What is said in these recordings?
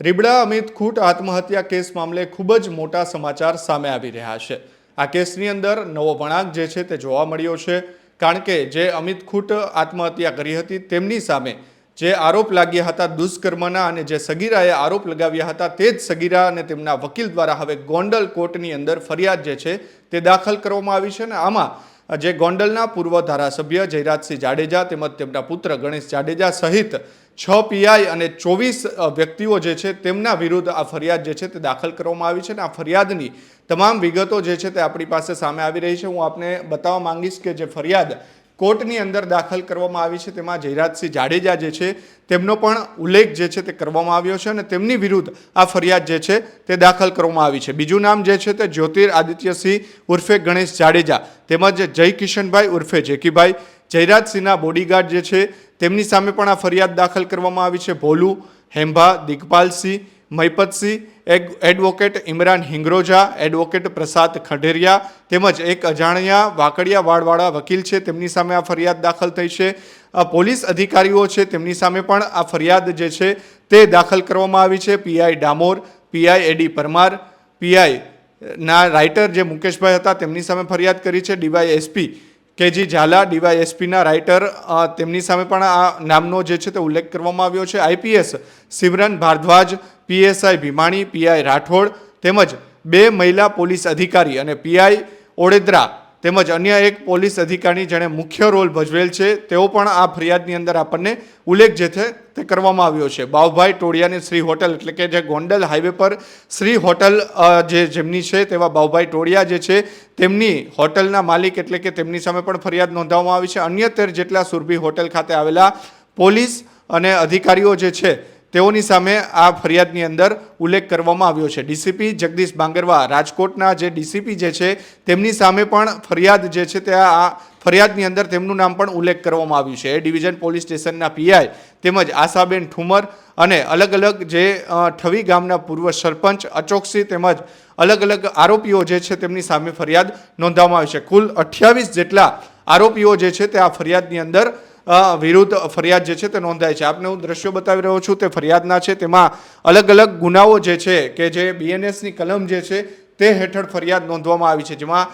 રીબડા અમિત ખૂટ આત્મહત્યા કેસ મામલે ખૂબ જ મોટા સમાચાર સામે આવી રહ્યા છે. આ કેસની અંદર નવો વળાંક જે છે તે જોવા મળ્યો છે. કારણ કે જે અમિત ખૂટ આત્મહત્યા કરી હતી તેમની સામે જે આરોપ લાગ્યા હતા દુષ્કર્મના અને જે સગીરાએ આરોપ લગાવ્યા હતા તે જ સગીરા અને તેમના વકીલ દ્વારા હવે ગોંડલ કોર્ટની અંદર ફરિયાદ જે છે તે દાખલ કરવામાં આવી છે અને આમાં જે ગોંડલના પૂર્વ ધારાસભ્ય જયરાજસિંહ જાડેજા તેમજ તેમના પુત્ર ગણેશ જાડેજા સહિત છ પીઆઈ અને ચોવીસ વ્યક્તિઓ જે છે તેમના વિરુદ્ધ આ ફરિયાદ જે છે તે દાખલ કરવામાં આવી છે અને આ ફરિયાદની તમામ વિગતો જે છે તે આપણી પાસે સામે આવી રહી છે. હું આપને બતાવવા માંગીશ કે જે ફરિયાદ કોર્ટની અંદર દાખલ કરવામાં આવી છે તેમાં જયરાજસિંહ જાડેજા જે છે તેમનો પણ ઉલ્લેખ જે છે તે કરવામાં આવ્યો છે અને તેમની વિરુદ્ધ આ ફરિયાદ જે છે તે દાખલ કરવામાં આવી છે. બીજું નામ જે છે તે જ્યોતિર આદિત્યસિંહ ઉર્ફે ગણેશ જાડેજા તેમજ જય કિશનભાઈ ઉર્ફે જેકીભાઈ જયરાજસિંહના બોડીગાર્ડ જે છે તેમની સામે પણ આ ફરિયાદ દાખલ કરવામાં આવી છે. ભોલુ, હેમ્ભા, દિગપાલસિંહ મહિપતસિંહ એડવોકેટ ઇમરાન હિંગરોજા એડવોકેટ પ્રસાદ ખંડેરિયા તેમજ એક અજાણ્યા વાકડિયા વાળવાળા વકીલ છે. તેમની સામે આ ફરિયાદ દાખલ થઈ છે. પોલીસ અધિકારીઓ છે. તેમની સામે પણ આ ફરિયાદ જે છે તે દાખલ કરવામાં આવી છે. PI Damor PI AD Parmar PI ના રાઇટર જે મુકેશભાઈ હતા તેમની સામે ફરિયાદ કરી છે. DY SP KG Jhala DY એસપીના writer તેમની સામે પણ આ નામનો જે છે તે ઉલ્લેખ કરવામાં આવ્યો છે. IPS Simran Bhardwaj, PSI Bhimani, PI Rathod તેમજ બે મહિલા પોલીસ અધિકારી અને પીઆઈ ઓડેદરા તેમજ અન્ય એક પોલીસ અધિકારી જેણે મુખ્ય રોલ ભજવેલ છે, તેઓ પણ આ ફરિયાદની અંદર આપણને ઉલ્લેખ જે છે તે કરવામાં આવ્યો છે. બાવભાઈ ટોળિયાની શ્રી હોટલ એટલે કે જે ગોંડલ હાઈવે પર શ્રી હોટલ જે જેમની છે તેવા બાવભાઈ ટોળિયા જે છે, તેમની હોટલના માલિક એટલે કે તેમની સામે પણ ફરિયાદ નોંધવામાં આવી છે. અન્ય તેર જેટલા સુરભી હોટલ ખાતે આવેલા પોલીસ અને અધિકારીઓ જે છે તેઓની સામે આ ફરિયાદની અંદર ઉલ્લેખ કરવામાં આવ્યો છે. ડીસીપી જગદીશ બાંગરવા રાજકોટના જે ડીસીપી જે છે, તેમની સામે પણ ફરિયાદ જે છે તે આ ફરિયાદની અંદર તેમનું નામ પણ ઉલ્લેખ કરવામાં આવ્યું છે. એ ડિવિઝન પોલીસ સ્ટેશનના પીઆઈ તેમજ આશાબેન ઠુમર અને અલગ અલગ જે ઠવી ગામના પૂર્વ સરપંચ અચોક્સી તેમજ અલગ અલગ આરોપીઓ જે છે તેમની સામે ફરિયાદ નોંધવામાં આવી છે. કુલ અઠ્યાવીસ જેટલા આરોપીઓ જે છે તે આ ફરિયાદની અંદર વિરુદ્ધ ફરિયાદ જે છે તે નોંધાય છે. આપને હું દ્રશ્યો બતાવી રહ્યો છું, તે ફરિયાદના છે. તેમાં અલગ અલગ ગુનાઓ જે છે કે જે બીએનએસની કલમ જે છે તે હેઠળ ફરિયાદ નોંધવામાં આવી છે, જેમાં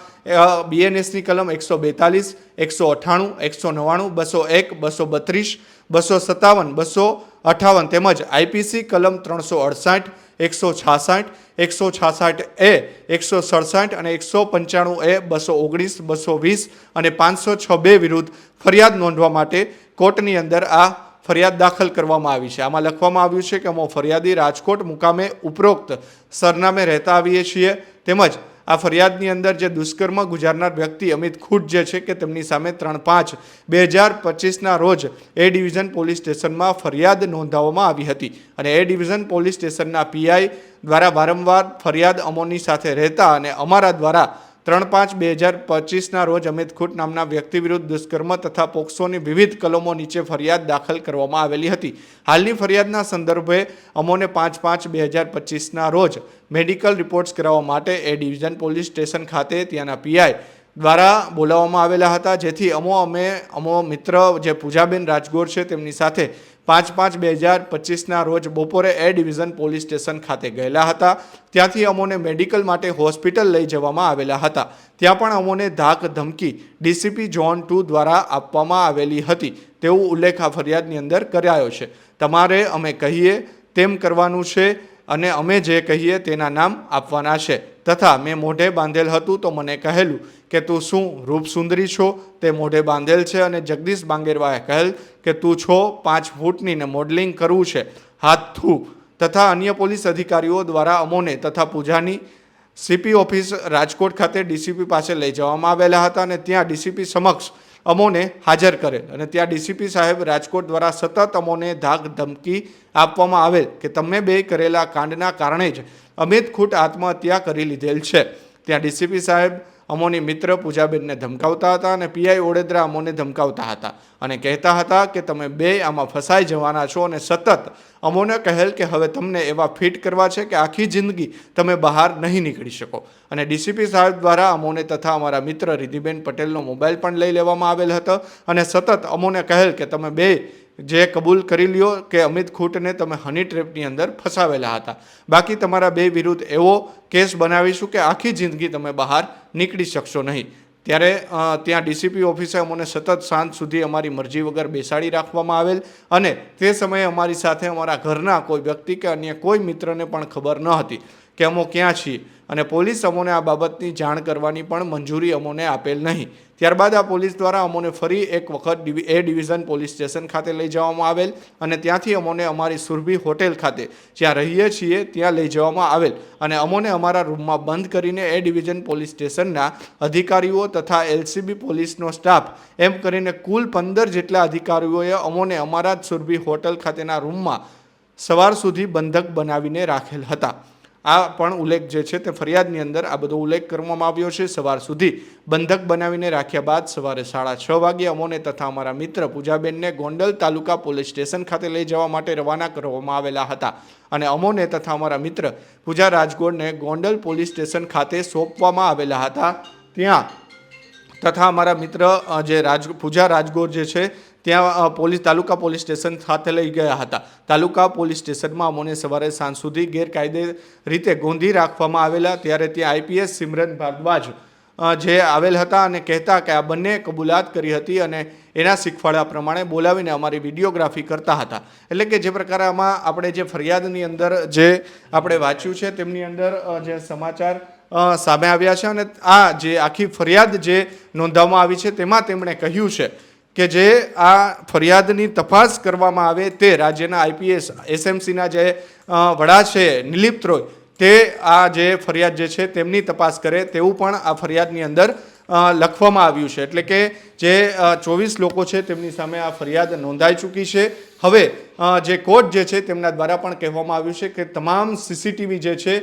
બીએનએસની કલમ એકસો બેતાલીસ, એકસો અઠ્ઠાણું, એકસો નવ્વાણું, બસો એક, બસો બત્રીસ, બસો સત્તાવન, બસો અઠાવન તેમજ આઈપીસી કલમ ત્રણસો અડસાઠ, એકસો છાસઠ એકસો છાસઠ એ, એકસો સડસઠ અને એકસો પંચાણું એ, બસો ઓગણીસ, બસો વીસ અને પાંચસો છ બે વિરુદ્ધ ફરિયાદ નોંધવા માટે કોર્ટની અંદર આ ફરિયાદ દાખલ કરવામાં આવી છે. આમાં લખવામાં આવ્યું છે કે અમે ફરિયાદી રાજકોટ મુકામે ઉપરોક્ત સરનામે રહેતા આવીએ છીએ. તેમજ આ ફરિયાદની અંદર જે દુષ્કર્મ ગુજારનાર વ્યક્તિ અમિત ખૂટ જે છે કે તેમની સામે ત્રણ પાંચ બે હજાર પચીસના રોજ એ ડિવિઝન પોલીસ સ્ટેશનમાં ફરિયાદ નોંધાવવામાં આવી હતી. અને એ ડિવિઝન પોલીસ સ્ટેશનના પીઆઈ દ્વારા વારંવાર ફરિયાદ અમોની સાથે રહેતા અને અમારા દ્વારા ત્રણ પાંચ બે હજાર પચીસના રોજ અમિત ખુટ નામના વ્યક્તિ વિરુદ્ધ દુષ્કર્મ તથા પોક્સોની વિવિધ કલમો નીચે ફરિયાદ દાખલ કરવામાં આવેલી હતી. હાલની ફરિયાદના સંદર્ભે અમોને પાંચ પાંચ બે હજાર પચીસના રોજ મેડિકલ રિપોર્ટ્સ કરાવવા માટે એ ડિવિઝન પોલીસ સ્ટેશન ખાતે ત્યાંના પીઆઈ દ્વારા બોલાવવામાં આવેલા હતા. જેથી અમો, અમે, અમો મિત્ર જે પૂજાબેન રાજગોર છે તેમની સાથે પાંચ પાંચ બે હજાર પચીસના રોજ બપોરે એ ડિવિઝન પોલીસ સ્ટેશન ખાતે ગયેલા હતા. ત્યાંથી અમોને મેડિકલ માટે હોસ્પિટલ લઈ જવામાં આવેલા હતા. ત્યાં પણ અમોને ધાક ધમકી ડીસીપી ઝોન ટુ દ્વારા આપવામાં આવેલી હતી. તેવું ઉલ્લેખ આ ફરિયાદની અંદર કરાયો છે. તમારે અમે કહીએ તેમ કરવાનું છે અને અમે જે કહીએ તેના નામ આપવાના છે. તથા મેં મોઢે બાંધેલ હતું તો મને કહેલું કે તું શું રૂપસુંદરી છો? તે મોઢે બાંધેલ છે અને જગદીશ બાંગેરવાએ કહેલ કે તું છો, પાંચ ફૂટની ને મોડલિંગ કરવું છે, હાથ તથા અન્ય પોલીસ અધિકારીઓ દ્વારા અમોને તથા પૂજાની સીપી ઓફિસ રાજકોટ ખાતે ડીસીપી પાસે લઈ જવામાં આવેલા હતા અને ત્યાં ડીસીપી સમક્ષ અમોને હાજર કરેલ. અને ત્યાં ડીસીપી સાહેબ રાજકોટ દ્વારા સતત અમોને ધાક ધમકી આપવામાં આવેલ કે તમે બે કરેલા કાંડના કારણે જ અમિત ખૂટ આત્મહત્યા કરી લીધેલ છે. ત્યાં ડીસીપી સાહેબ અમોની મિત્ર પૂજાબેનને ધમકાવતા હતા અને પીઆઈ ઓડેદરા અમોને ધમકાવતા હતા અને કહેતા હતા કે તમે બે આમાં ફસાઈ જવાના છો અને સતત અમોને કહેલ કે હવે તમને એવા ફિટ કરવા છે કે આખી જિંદગી તમે બહાર નહીં નીકળી શકો. અને ડીસીપી સાહેબ દ્વારા અમોને તથા અમારા મિત્ર રિધિબેન પટેલનો મોબાઈલ પણ લઈ લેવામાં આવેલ હતો અને સતત અમોને કહેલ કે તમે બે જે કબૂલ કરી લ્યો કે અમિત ખૂટને તમે હની ટ્રેપની અંદર ફસાવેલા હતા. બાકી તમારા બે વિરુદ્ધ એવો કેસ બનાવીશું કે આખી જિંદગી તમે બહાર નીકળી શકશો નહીં. ત્યારે ત્યાં ડીસીપી ઓફિસે અમને સતત સાંજ સુધી અમારી મરજી વગર બેસાડી રાખવામાં આવેલ અને તે સમયે અમારી સાથે અમારા ઘરના કોઈ વ્યક્તિ કે અન્ય કોઈ મિત્રને પણ ખબર ન હતી. કે અમો ક્યાં છીએ? અને પોલીસ અમોને આ બાબતની જાણ કરવાની પણ મંજૂરી અમોને આપેલ નહીં. ત્યારબાદ આ પોલીસ દ્વારા અમોને ફરી એક વખત એ ડિવિઝન પોલીસ સ્ટેશન ખાતે લઈ જવામાં આવેલ અને ત્યાંથી અમોને અમારી સુરભી હોટેલ ખાતે, જ્યાં રહીએ છીએ, ત્યાં લઈ જવામાં આવેલ. અને અમોને અમારા રૂમમાં બંધ કરીને એ ડિવિઝન પોલીસ સ્ટેશનના અધિકારીઓ તથા એલસીબી પોલીસનો સ્ટાફ, એમ કરીને કુલ પંદર જેટલા અધિકારીઓએ અમોને અમારા જ સુરભી હોટલ ખાતેના રૂમમાં સવાર સુધી બંધક બનાવીને રાખેલ હતા. આ પણ ઉલ્લેખ જે છે તે ફરિયાદની અંદર આ બધો ઉલ્લેખ કરવામાં આવ્યો છે. સવાર સુધી બંધક બનાવીને રાખ્યા બાદ સવારે સાડા છ વાગે અમોને તથા અમારા મિત્ર પૂજાબેનને ગોંડલ તાલુકા પોલીસ સ્ટેશન ખાતે લઈ જવા માટે રવાના કરવામાં આવેલા હતા અને અમોને તથા અમારા મિત્ર પૂજા રાજગોરને ગોંડલ પોલીસ સ્ટેશન ખાતે સોંપવામાં આવેલા હતા. ત્યાં તથા અમારા મિત્ર જે રાજ, પૂજા રાજગોર જે છે ત્યાં પોલીસ, તાલુકા પોલીસ સ્ટેશન ખાતે લઈ ગયા હતા. તાલુકા પોલીસ સ્ટેશનમાં અમોને સવારે સાંજ સુધી ગેરકાયદે રીતે ગોંધી રાખવામાં આવેલા, ત્યારે ત્યાં આઈપીએસ સિમરન ભારદ્વાજ જે આવેલ હતા અને કહેતા કે આ બંને કબૂલાત કરી હતી અને એના શીખવાડ્યા પ્રમાણે બોલાવીને અમારી વિડીયોગ્રાફી કરતા હતા. એટલે કે જે પ્રકારે આમાં આપણે જે ફરિયાદની અંદર જે આપણે વાંચ્યું છે, તેમની અંદર જે સમાચાર સામે આવ્યા છે અને આ જે આખી ફરિયાદ જે નોંધવામાં આવી છે, તેમાં તેમણે કહ્યું છે કે જે આ ફરિયાદની તપાસ કરવામાં આવે તે રાજ્યના આઈપીએસ, એસએમસીના જે વડા છે નિલિપ્ત રોય તે આ જે ફરિયાદ જે છે તેમની તપાસ કરે તેવું પણ આ ફરિયાદની અંદર લખવામાં આવ્યું છે. એટલે કે જે ચોવીસ લોકો છે તેમની સામે આ ફરિયાદ નોંધાઈ ચૂકી છે. હવે જે કોર્ટ જે છે તેમના દ્વારા પણ કહેવામાં આવ્યું છે કે તમામ સીસીટીવી જે છે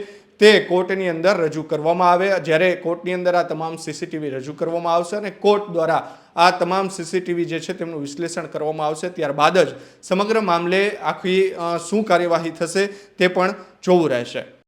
તે કોર્ટની અંદર રજૂ કરવામાં આવે. જ્યારે કોર્ટની અંદર આ તમામ સીસીટીવી રજૂ કરવામાં આવશે અને કોર્ટ દ્વારા આ તમામ સીસીટીવી જે છે તેમનું વિશ્લેષણ કરવામાં આવશે. ત્યારબાદ જ સમગ્ર મામલે આખી શું કાર્યવાહી થશે તે પણ જોવું રહેશે.